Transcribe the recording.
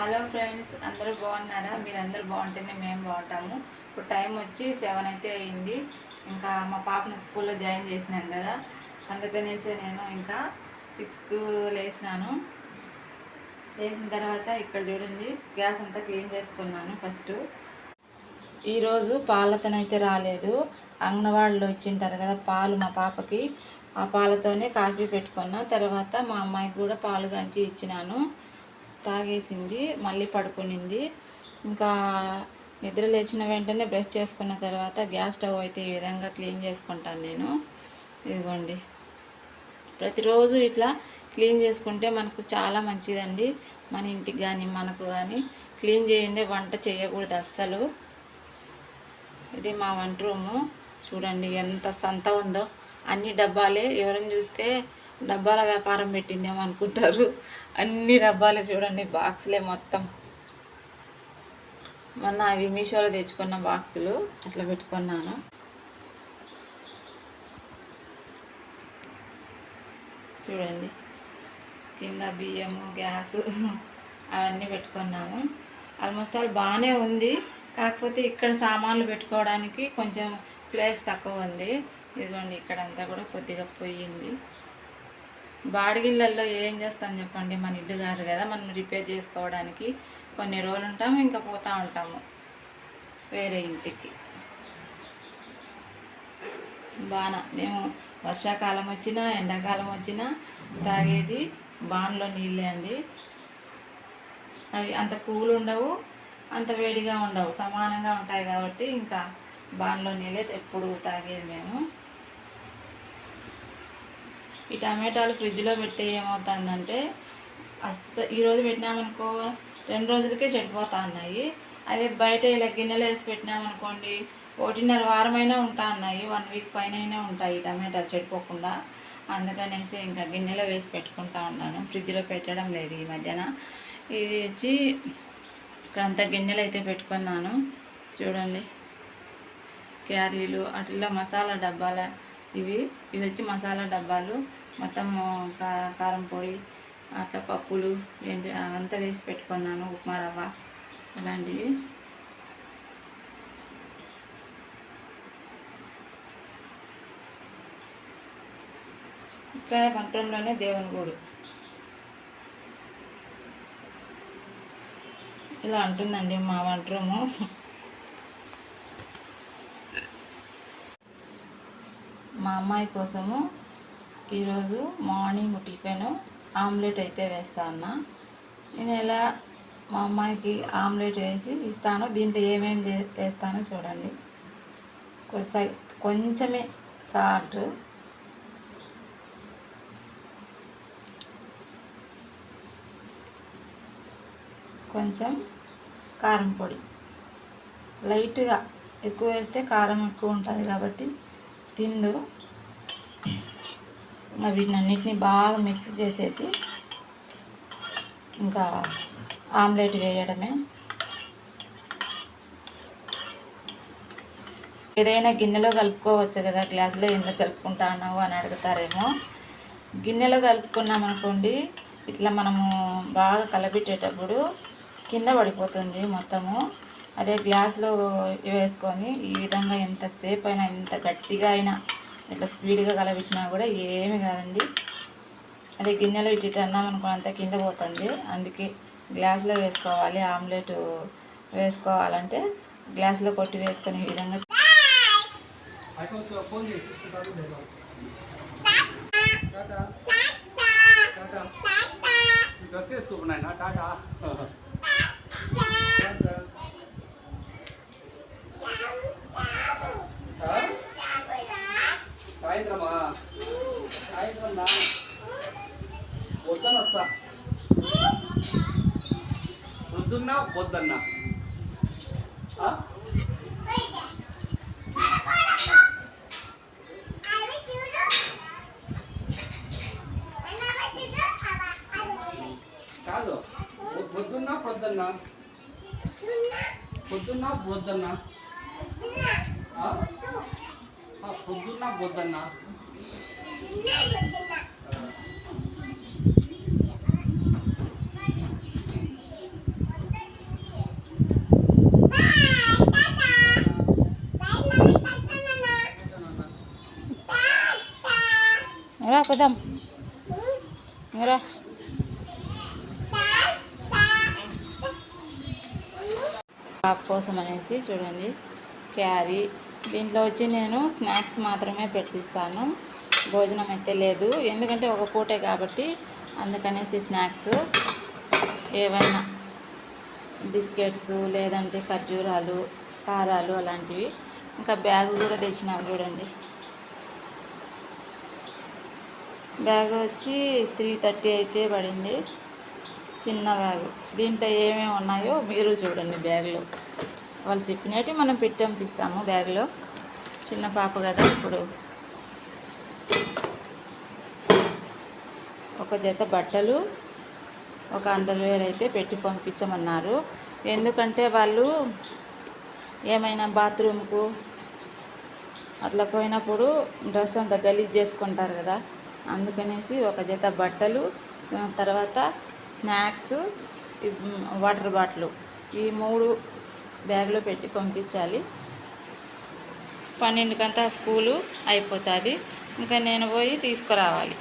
Hello friends అందరూ బాగున్నారా? మీరందరూ బాగుంటేనే మేము బాగుంటాము. ఇప్పుడు టైం వచ్చి సెవెన్ అయితే అయింది. ఇంకా మా పాపను స్కూల్లో జాయిన్ చేసినాను కదా. అందుకనేసి నేను ఇంకా సిక్స్కు లేచినాను లేచిన తర్వాత ఇక్కడ చూడండి గ్యాస్ అంతా క్లీన్ చేసుకున్నాను ఫస్ట్. ఈరోజు పాలతోనైతే రాలేదు. అంగన్వాడీలో ఇచ్చింటారు కదా పాలు మా పాపకి. ఆ పాలతోనే కాఫీ పెట్టుకున్నా. తర్వాత మా అమ్మాయికి కూడా పాలు గంచి ఇచ్చినాను. తాగేసింది మళ్ళీ పడుకునింది. ఇంకా నిద్ర లేచిన వెంటనే బ్రష్ చేసుకున్న తర్వాత గ్యాస్ స్టవ్ అయితే ఈ విధంగా క్లీన్ చేసుకుంటాను నేను. ఇదిగోండి. ప్రతిరోజు ఇట్లా క్లీన్ చేసుకుంటే మనకు చాలా మంచిదండి. మన ఇంటికి కానీ మనకు కానీ క్లీన్ చేయందే వంట చేయకూడదు అస్సలు. ఇది మా వంట రూము. చూడండి ఎంత సంత ఉందో. అన్ని డబ్బాలే. ఎవరైనా చూస్తే డబ్బాల వ్యాపారం పెట్టిందేమో అనుకుంటారు. అన్ని డబ్బాలు చూడండి బాక్సులే మొత్తం. మొన్న అవి మీషోలో తెచ్చుకున్న బాక్సులు అట్లా పెట్టుకున్నాను. చూడండి కింద బియ్యము గ్యాసు అవన్నీ పెట్టుకున్నాము. ఆల్మోస్ట్ ఆల్ బాగానే ఉంది. కాకపోతే ఇక్కడ సామాన్లు పెట్టుకోవడానికి కొంచెం ప్లేస్ తక్కువ ఉంది. ఇదిగోండి ఇక్కడంతా కూడా కొద్దిగా పోయింది. బాడిగిళ్ళల్లో ఏం చేస్తాం చెప్పండి? మన ఇల్లు కాదు కదా మనం రిపేర్ చేసుకోవడానికి కొన్ని రోజులు ఉంటాము ఇంకా పోతూ ఉంటాము వేరే ఇంటికి. బాణ మేము వర్షాకాలం వచ్చినా ఎండాకాలం వచ్చినా తాగేది బాణలో నీళ్ళే అండి. అవి అంత కూల్ ఉండవు అంత వేడిగా ఉండవు సమానంగా ఉంటాయి కాబట్టి ఇంకా బాణలో నీళ్ళే ఎప్పుడు తాగేది మేము. ఈ టమాటాలు ఫ్రిడ్జ్లో పెడితే ఏమవుతుందంటే అస్స ఈరోజు పెట్టినామనుకో రెండు రోజులకే చెడిపోతా ఉన్నాయి అదే బయట ఇలా గిన్నెలు వేసి పెట్టినామనుకోండి ఒకటిన్నర వారమైనా ఉంటా ఉన్నాయి వన్ వీక్ పైన ఉంటాయి టమాటాలు చెడిపోకుండా. అందుకనేసి ఇంకా గిన్నెలో వేసి పెట్టుకుంటా ఉన్నాను. ఫ్రిడ్జ్లో పెట్టడం లేదు ఈ మధ్యన. ఇది వచ్చి ఇక్కడంతా గిన్నెలు అయితే పెట్టుకున్నాను. చూడండి. క్యారీలు అట్లా మసాలా డబ్బాల ఇవి. ఇవి వచ్చి మసాలా డబ్బాలు మొత్తం కారం పొడి అట్లా పప్పులు ఏంటి అవంతా వేసి పెట్టుకున్నాను ఉప్మా రవ్వ అలాంటివి. ఇక్కడ వంటంలోనే దేవుని గుడి. ఇలా అంటుందండి మా వంట రూము మా అమ్మాయి కోసము ఈరోజు మార్నింగ్ టిఫిన్ ఆమ్లెట్ అయితే వేస్తా అన్నా. నేను ఎలా మా అమ్మాయికి ఆమ్లెట్ వేసి ఇస్తాను దీంట్లో ఏమేమి చే- వేస్తానో చూడండి. కొంచెం కొంచెమే సాల్ట్. కొంచెం కారం పొడి. లైట్గా ఎక్కువ వేస్తే కారం ఎక్కువ ఉంటుంది కాబట్టి తిందు. ఇంకా వీటినన్నిటిని బాగా మిక్స్ చేసేసి ఇంకా ఆమ్లెట్ వేయడమే. ఏదైనా గిన్నెలో కలుపుకోవచ్చు కదా గ్లాసులో ఎందుకు కలుపుకుంటాను అని అడుగుతారేమో. గిన్నెలో కలుపుకున్నాం అనుకోండి ఇట్లా మనము బాగా కలపెట్టేటప్పుడు కింద పడిపోతుంది మొత్తము. అదే గ్లాస్లో వేసుకొని ఈ విధంగా ఎంతసేపు అయినా ఎంత గట్టిగా అయినా ఇట్లా స్పీడ్గా కలబెట్టినా కూడా ఏమి కాదండి. అదే గిన్నెలో ఇటు అన్నామనుకో అన్నాం అంతా కింద పోతుంది. అందుకే గ్లాస్లో వేసుకోవాలి ఆమ్లెట్ వేసుకోవాలంటే గ్లాస్లో కొట్టి వేసుకొని ఈ విధంగా డ్రెస్ వేసుకోకున్నాయన టాటా. వద్దున్నా వద్దన్నా ఆ? కాదు వద్- వద్దున్నా పొద్దున్నా పొద్దున్నా వద్దన్నా ఆ? ఆ, పొద్దున్నా వద్దన్నా పోదాం పాప కోసం అనేసి చూడండి క్యారీ. దీంట్లో వచ్చి నేను స్నాక్స్ మాత్రమే పెట్టిస్తాను. భోజనం అయితే లేదు. ఎందుకంటే ఒక పూటే కాబట్టి అందుకనేసి స్నాక్స్ ఏవైనా బిస్కెట్స్ లేదంటే ఖర్జూరాలు కారాలు అలాంటివి. ఇంకా బ్యాగ్ కూడా తెచ్చినాం చూడండి. బ్యాగ్ వచ్చి త్రీ థర్టీ అయితే పడింది. చిన్న బ్యాగ్. దీంట్లో ఏమేమి ఉన్నాయో మీరు చూడండి బ్యాగ్లో. వాళ్ళు చెప్పినట్టు మనం పెట్టి పంపిస్తాము బ్యాగ్లో. చిన్న పాప కదా ఇప్పుడు. ఒక జత బట్టలు ఒక అండర్వేర్ అయితే పెట్టి పంపించమన్నారు. ఎందుకంటే వాళ్ళు ఏమైనా బాత్రూమ్కు అట్లా పోయినప్పుడు డ్రెస్ అంతా గలీజ్ చేసుకుంటారు కదా. అందుకనేసి ఒక జత బట్టలు తర్వాత స్నాక్స్ వాటర్ బాటిల్. ఈ మూడు బ్యాగ్లో పెట్టి పంపించాలి. పన్నెండుకంతా స్కూలు అయిపోతుంది. ఇంకా నేను పోయి తీసుకురావాలి.